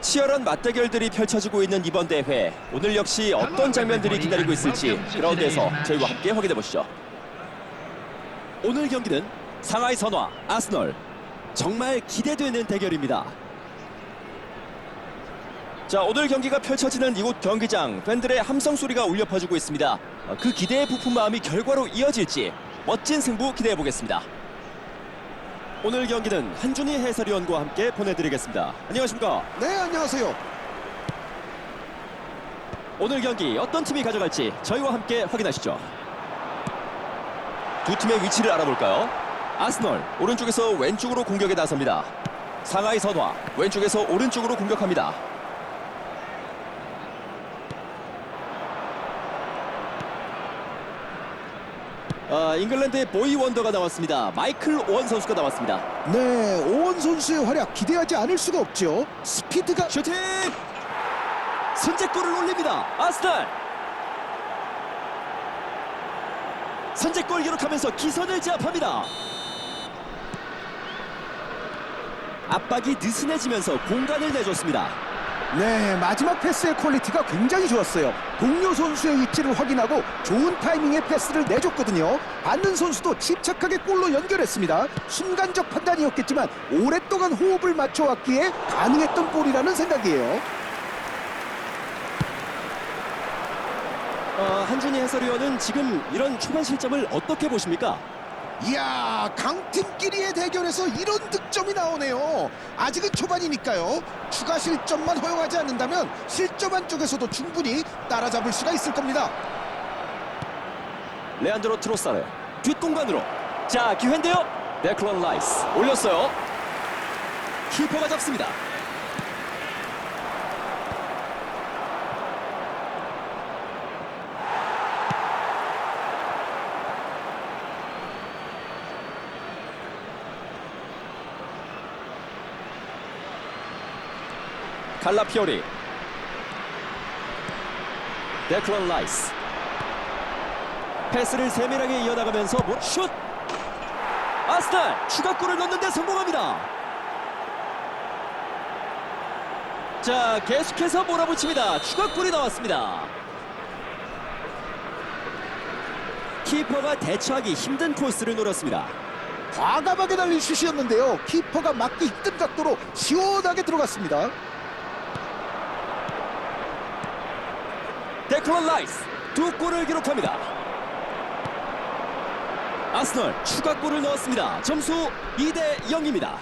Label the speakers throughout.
Speaker 1: 치열한 맞대결들이 펼쳐지고 있는 이번 대회. 오늘 역시 어떤 장면들이 기다리고 있을지 그라운드에서 저희와 함께 확인해 보시죠. 오늘 경기는 상하이 선화 아스널. 정말 기대되는 대결입니다. 자 오늘 경기가 펼쳐지는 이곳 경기장. 팬들의 함성 소리가 울려 퍼지고 있습니다. 어, 그 기대에 부푼 마음이 결과로 이어질지 멋진 승부 기대해 보겠습니다 오늘 경기는 한준희 해설위원과 함께 보내드리겠습니다 안녕하십니까
Speaker 2: 네, 안녕하세요.
Speaker 1: 오늘 경기 어떤 팀이 가져갈지 저희와 함께 확인하시죠. 두 팀의 위치를 알아볼까요? 아스널 오른쪽에서 왼쪽으로 공격에 나섭니다. 상하이 선화 왼쪽에서 오른쪽으로 공격합니다. 아, 잉글랜드의 보이 원더가 나왔습니다. 마이클 오원 선수가 나왔습니다.
Speaker 2: 네, 오원 선수의 활약 기대하지 않을 수가 없죠. 스피드가
Speaker 1: 슈팅! 선제골을 올립니다. 아스날! 선제골 기록하면서 기선을 제압합니다. 압박이 느슨해지면서 공간을 내줬습니다.
Speaker 2: 네, 마지막 패스의 퀄리티가 굉장히 좋았어요. 동료 선수의 위치를 확인하고 좋은 타이밍의 패스를 내줬거든요. 받는 선수도 침착하게 골로 연결했습니다. 순간적 판단이었겠지만 오랫동안 호흡을 맞춰왔기에 가능했던 골이라는 생각이에요.
Speaker 1: 어, 한준희 해설위원은 지금 이런 초반 실점을 어떻게 보십니까?
Speaker 2: 이야 강팀끼리의 대결에서 이런 득점이 나오네요. 아직은 초반이니까요. 추가 실점만 허용하지 않는다면 실점한 쪽에서도 충분히 따라잡을 수가 있을 겁니다.
Speaker 1: 레안드로 트로사르 뒷공간으로. 자 기회인데요. 데클런 라이스 올렸어요. 키퍼가 잡습니다 칼라피오리 데클런 라이스 패스를 세밀하게 이어나가면서 못- 슛! 아스날 추가골을 넣는데 성공합니다. 자 계속해서 몰아붙입니다. 추가골이 나왔습니다. 키퍼가 대처하기 힘든 코스를 노렸습니다.
Speaker 2: 과감하게 날린 슛이었는데요 키퍼가 막기 힘든 각도로 시원하게 들어갔습니다
Speaker 1: 데클런 라이스 두 골을 기록합니다. 아스널 추가골을 넣었습니다. 점수 2대 0입니다.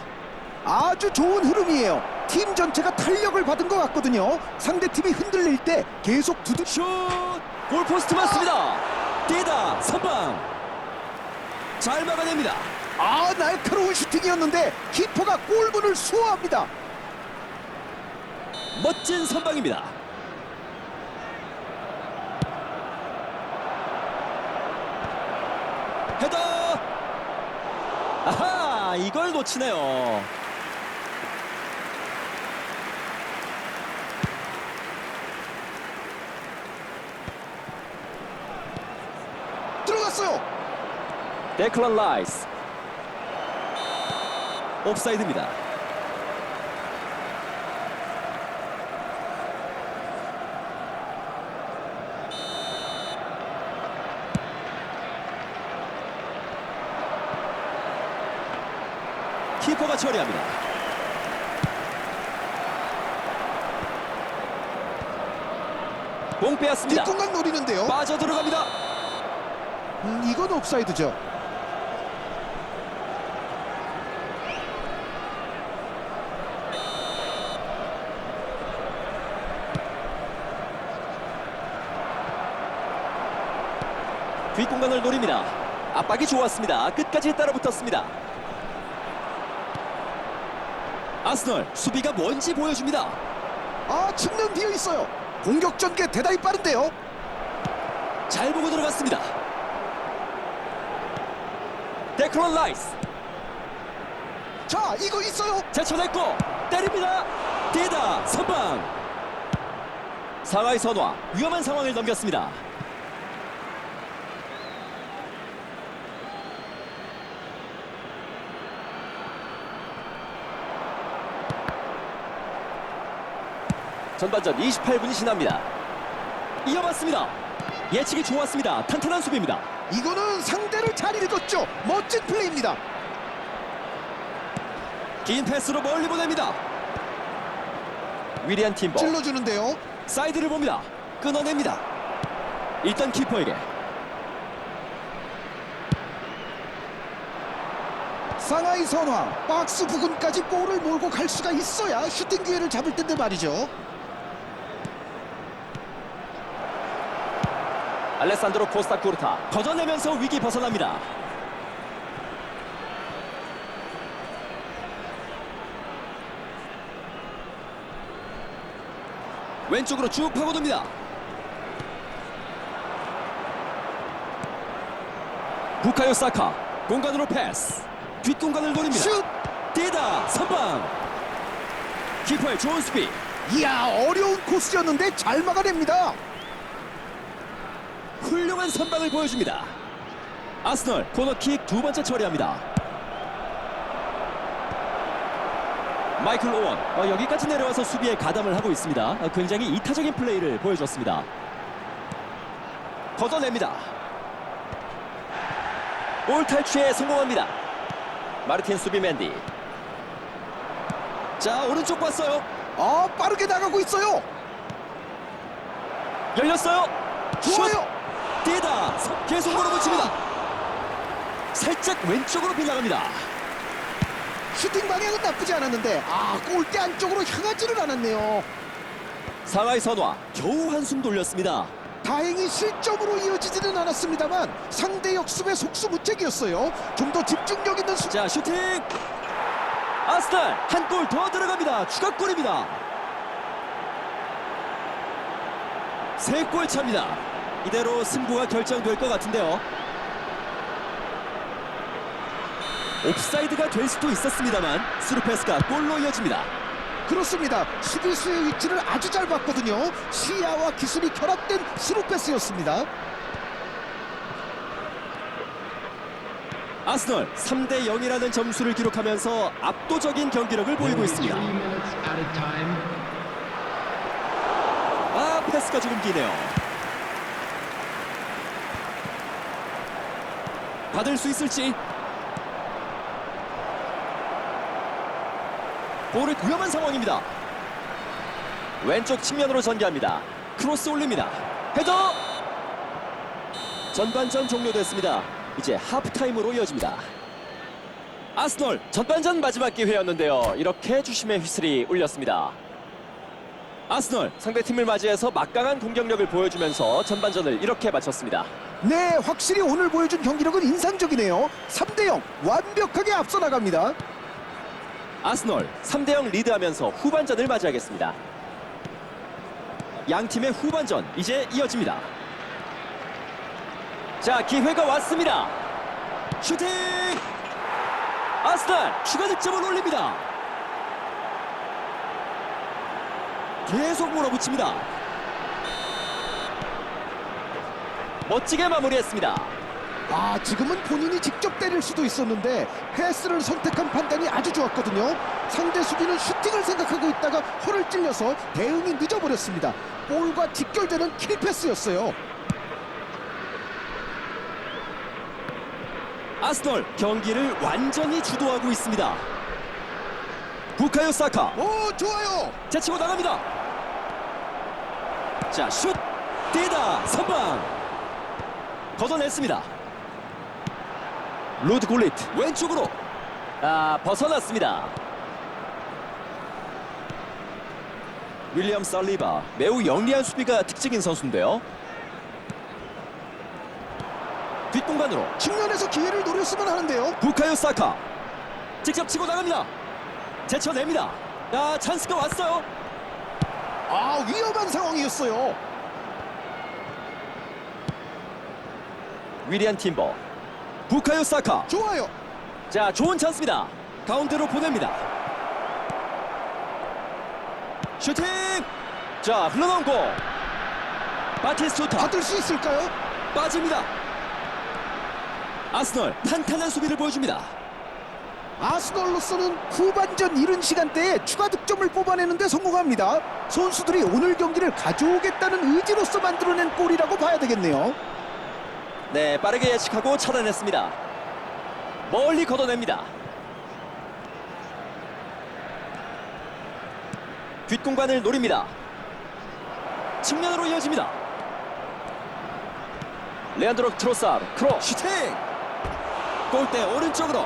Speaker 2: 아주 좋은 흐름이에요 팀 전체가 탄력을 받은 것 같거든요 상대팀이 흔들릴 때 계속 두드
Speaker 1: 슛! 골포스트 맞습니다. 뛰다 선방. 잘 막아냅니다.
Speaker 2: 아 날카로운 슈팅이었는데 키퍼가 골문을 수호합니다
Speaker 1: 멋진 선방입니다. 헤더! 아하! 이걸 놓치네요.
Speaker 2: 들어갔어요
Speaker 1: 데클런 라이스. 옵사이드입니다. 키퍼가 처리합니다. 공 빼앗습니다.
Speaker 2: 뒷공간 노리는데요
Speaker 1: 빠져 들어갑니다.
Speaker 2: 음, 이건 옵사이드죠
Speaker 1: 뒷공간을 노립니다. 압박이 좋았습니다. 끝까지 따라붙었습니다. 아스널 수비가 뭔지 보여줍니다.
Speaker 2: 아 측면 비어 있어요 공격 전개 대단히 빠른데요
Speaker 1: 잘 보고 들어갔습니다. 데크론 라이스
Speaker 2: 자 이거 있어요
Speaker 1: 제쳐냈고 때립니다. 대다 선방. 상하이 선화 위험한 상황을 넘겼습니다. 전반전 28분이 지납니다. 이어봤습니다. 예측이 좋았습니다. 탄탄한 수비입니다.
Speaker 2: 이거는 상대를 잘 읽었죠. 멋진 플레이입니다.
Speaker 1: 긴 패스로 멀리 보냅니다. 위리안 팀버
Speaker 2: 찔러주는데요.
Speaker 1: 사이드를 봅니다. 끊어냅니다. 일단 키퍼에게
Speaker 2: 상하이 선화 박스 부근까지 볼을 몰고 갈 수가 있어야 슈팅 기회를 잡을 텐데 말이죠.
Speaker 1: 알레산드로 코스타 쿠르타 걷어내면서 위기 벗어납니다. 왼쪽으로 쭉 파고듭니다. 부카요 사카 공간으로 패스 뒷공간을 노립니다.
Speaker 2: 슛!
Speaker 1: 뛰다 선방 키퍼의 좋은 수비
Speaker 2: 이야 어려운 코스였는데 잘 막아냅니다.
Speaker 1: 훌륭한 선방을 보여줍니다. 아스널 코너킥 두 번째 처리합니다. 마이클 오원 어, 여기까지 내려와서 수비에 가담을 하고 있습니다. 어, 굉장히 이타적인 플레이를 보여줬습니다. 걷어냅니다. 볼 탈취에 성공합니다. 마르틴 수비 맨디. 자 오른쪽 봤어요.
Speaker 2: 아 빠르게 나가고 있어요.
Speaker 1: 열렸어요. 슛!
Speaker 2: 좋아요.
Speaker 1: 뛰다 계속 몰아붙입니다. 살짝 왼쪽으로 빗나갑니다.
Speaker 2: 슈팅 방향은 나쁘지 않았는데 아 골대 안쪽으로 향하지는 않았네요.
Speaker 1: 상하이 선화 겨우 한숨 돌렸습니다.
Speaker 2: 다행히 실점으로 이어지지는 않았습니다만 상대 역습의 속수무책이었어요. 좀 더 집중력 있는 수...
Speaker 1: 자 슈팅 아스날 한 골 더 들어갑니다. 추가골입니다. 세 골 차입니다. 이대로 승부가 결정될 것 같은데요. 옵사이드가 될 수도 있었습니다만 스루 패스가 골로 이어집니다.
Speaker 2: 그렇습니다. 수비수의 위치를 아주 잘 봤거든요. 시야와 기술이 결합된 스루 패스였습니다.
Speaker 1: 아스널 3대 0이라는 점수를 기록하면서 압도적인 경기력을 보이고 있습니다. 아 패스가 조금 기네요. 받을 수 있을지. 볼을 위험한 상황입니다. 왼쪽 측면으로 전개합니다. 크로스 올립니다. 헤더! 전반전 종료됐습니다. 이제 하프타임으로 이어집니다. 아스널 전반전 마지막 기회였는데요. 이렇게 주심의 휘슬이 울렸습니다. 아스널 상대 팀을 맞이해서 막강한 공격력을 보여주면서 전반전을 이렇게 마쳤습니다.
Speaker 2: 네, 확실히 오늘 보여준 경기력은 인상적이네요. 3대0 완벽하게 앞서 나갑니다.
Speaker 1: 아스널 3대0 리드하면서 후반전을 맞이하겠습니다. 양 팀의 후반전 이제 이어집니다. 자 기회가 왔습니다. 슈팅! 아스널 추가 득점을 올립니다. 계속 몰아붙입니다. 멋지게 마무리했습니다.
Speaker 2: 아, 지금은 본인이 직접 때릴 수도 있었는데 패스를 선택한 판단이 아주 좋았거든요. 상대 수비는 슈팅을 생각하고 있다가 허를 찔려서 대응이 늦어버렸습니다. 볼과 직결되는 킬 패스였어요.
Speaker 1: 아스널 경기를 완전히 주도하고 있습니다. 부카요 사카
Speaker 2: 오, 좋아요.
Speaker 1: 제치고 나갑니다. 자, 슛! 뛰다! 선방! 걷어냈습니다. 루드 굴릿 왼쪽으로 아 벗어났습니다. 윌리엄 설리바 매우 영리한 수비가 특징인 선수인데요. 뒷공간으로
Speaker 2: 측면에서 기회를 노렸으면 하는데요.
Speaker 1: 부카요 사카 직접 치고 나갑니다. 제쳐냅니다. 아 찬스가 왔어요.
Speaker 2: 아, 위험한 상황이었어요.
Speaker 1: 위리안 팀버 부카요 사카.
Speaker 2: 좋아요.
Speaker 1: 자 좋은 찬스입니다. 가운데로 보냅니다. 슈팅! 자 흘러나온 공 바티스투타.
Speaker 2: 받을 수 있을까요?
Speaker 1: 빠집니다. 아스널 탄탄한 수비를 보여줍니다
Speaker 2: 아스널로서는 후반전 이른 시간대에 추가 득점을 뽑아내는데 성공합니다. 선수들이 오늘 경기를 가져오겠다는 의지로서 만들어낸 골이라고 봐야 되겠네요.
Speaker 1: 네, 빠르게 예측하고 차단했습니다. 멀리 걷어냅니다. 뒷공간을 노립니다. 측면으로 이어집니다. 레안드로 트로사르 크로 슈팅! 골대 오른쪽으로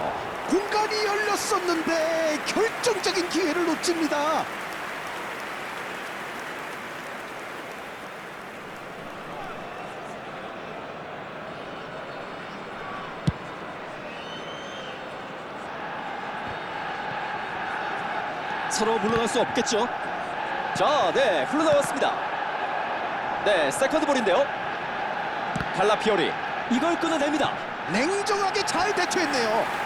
Speaker 2: 공간이 열렸었는데 결정적인 기회를 놓칩니다.
Speaker 1: 서로 물러날 수 없겠죠. 자, 네, 흘러나왔습니다. 네, 세컨드 볼인데요. 갈라피오리 이걸 끊어냅니다.
Speaker 2: 냉정하게 잘 대처했네요.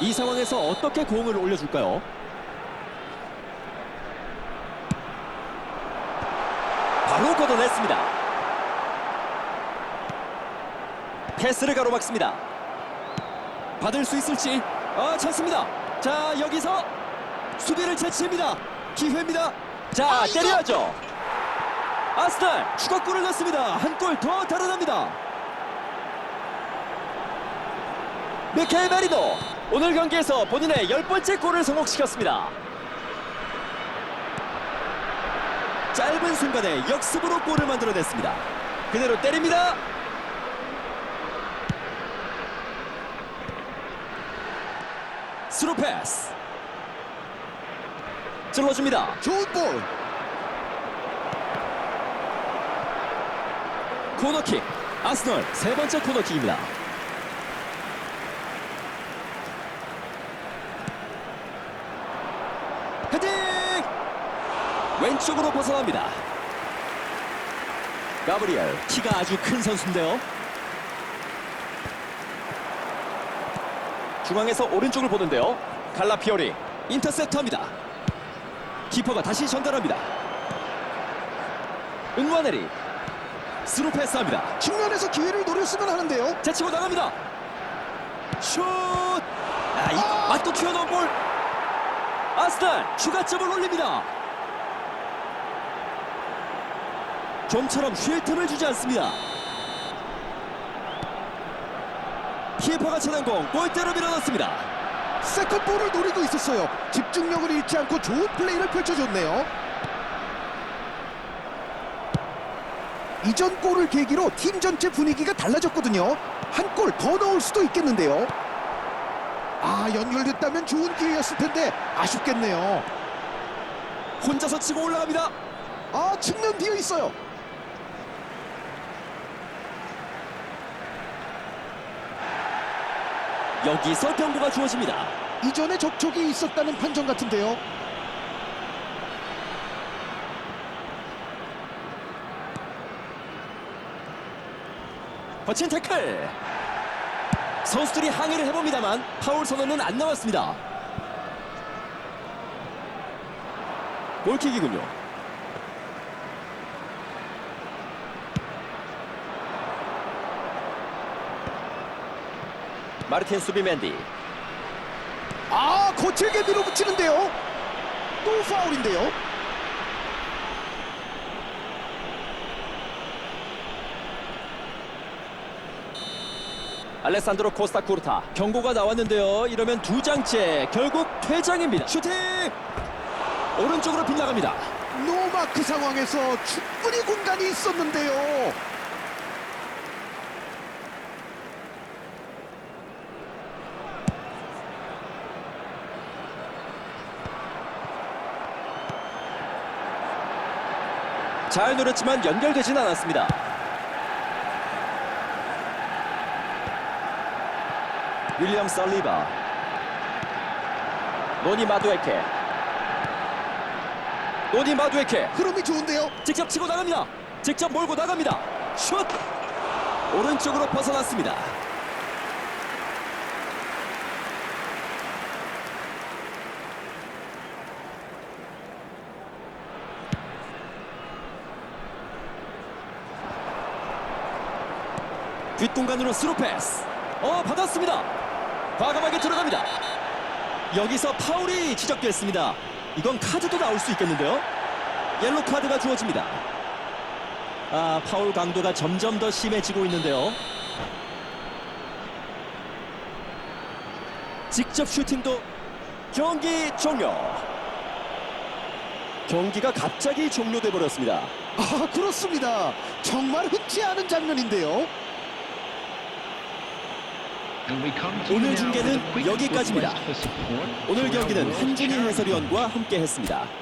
Speaker 1: 이 상황에서 어떻게 공을 올려줄까요? 바로 걷어냈습니다. 패스를 가로막습니다. 받을 수 있을지 아 찬스입니다. 자 여기서 수비를 제치입니다. 기회입니다. 자 때려야죠. 아스날 추가골을 넣습니다. 한 골 더 달아납니다. 미켈 메리노 오늘 경기에서 본인의 열 번째 골을 성공시켰습니다. 짧은 순간에 역습으로 골을 만들어냈습니다. 그대로 때립니다. 스루 패스 찔러줍니다.
Speaker 2: 좋은 볼.
Speaker 1: 코너킥 아스널 세 번째 코너킥입니다. 헤딩 왼쪽으로 벗어납니다. 가브리엘 키가 아주 큰 선수인데요. 중앙에서 오른쪽을 보는데요. 갈라피오리 인터셉터합니다. 키퍼가 다시 전달합니다. 은와네리 스루 패스합니다.
Speaker 2: 측면에서 기회를 노렸으면 하는데요.
Speaker 1: 제치고 나갑니다. 슛! 아, 이
Speaker 2: 아!
Speaker 1: 맛도 튀어나온 볼. 아스날 추가점을 올립니다. 좀처럼 쉴 틈을 주지 않습니다. 키퍼가 차는 공 골대로 밀어넣습니다.
Speaker 2: 세컨 볼을 노리고 있었어요. 집중력을 잃지 않고 좋은 플레이를 펼쳐줬네요. 이전 골을 계기로 팀 전체 분위기가 달라졌거든요. 한 골 더 넣을 수도 있겠는데요. 아 연결됐다면 좋은 기회였을 텐데 아쉽겠네요.
Speaker 1: 혼자서 치고 올라갑니다.
Speaker 2: 아 측면 비어 있어요.
Speaker 1: 여기서 경고가 주어집니다.
Speaker 2: 이전에 접촉이 있었다는 판정 같은데요.
Speaker 1: 거친 태클. 선수들이 항의를 해봅니다만 파울 선언은 안 나왔습니다. 골킥이군요. 마르틴 수비맨디
Speaker 2: 아 거칠게 밀어붙이는데요. 또 파울인데요.
Speaker 1: 알레산드로 코스타 쿠르타 경고가 나왔는데요. 이러면 두 장째 결국 퇴장입니다. 슈팅 오른쪽으로 빗나갑니다.
Speaker 2: 노마크 상황에서 충분히 공간이 있었는데요.
Speaker 1: 잘 노렸지만 연결되진 않았습니다. 윌리엄 살리바 노니 마두에케 노니 마두에케
Speaker 2: 흐름이 좋은데요.
Speaker 1: 직접 치고 나갑니다. 직접 몰고 나갑니다. 슛! 오른쪽으로 벗어났습니다. 뒷공간으로 스루 패스. 어, 받았습니다. 과감하게 들어갑니다. 여기서 파울이 지적됐습니다. 이건 카드도 나올 수 있겠는데요? 옐로 카드가 주어집니다. 아, 파울 강도가 점점 더 심해지고 있는데요. 직접 슈팅도 경기 종료. 경기가 갑자기 종료돼 버렸습니다.
Speaker 2: 아 그렇습니다. 정말 흔치 않은 장면인데요.
Speaker 1: 오늘 중계는 여기까지입니다. 오늘 경기는 한준희 해설위원과 함께 했습니다.